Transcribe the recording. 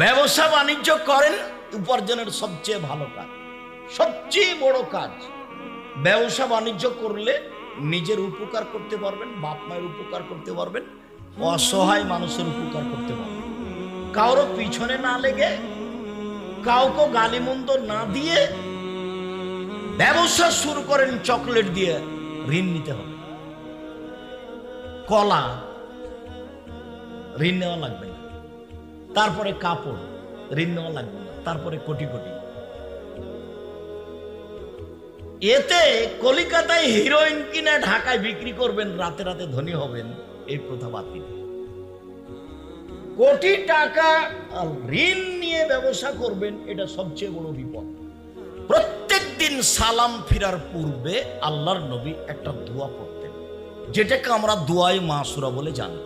ব্যবসা বাণিজ্য করেন, উপার্জনের সবচেয়ে ভালো কাজ, সবচেয়ে বড় কাজ, ব্যবসা বাণিজ্য করলে নিজের উপকার করতে পারবেন, বাপ মায়ের উপকার করতে পারবেন, অসহায় মানুষের উপকার করতে পারবেন। কারও পিছনে না লেগে, কাউকে গালিমন্দ না দিয়ে ব্যবসা শুরু করেন, চকলেট দিয়ে ঋণ নিতে হবে। কলা, ঋণ নেওয়া লাগবে না। তারপরে কাপড় ঋণ নেওয়া লাগবে না, তারপরে কোটি কোটি। এতে কলিকাতায় হিরোইন কিনে ঢাকায় বিক্রি করবেন, রাতে রাতে ধনী হবেন, এই প্রথা বাতিল কোটি টাকা ঋণ নিয়ে ব্যবসা করবেন, এটা সবচেয়ে বড় বিপদ। প্রত্যেক দিন সালাম ফিরার পূর্বে আল্লাহর নবী একটা দোয়া পড়তেন, যেটাকে আমরা দোয়াই মাসুরা বলে জানি।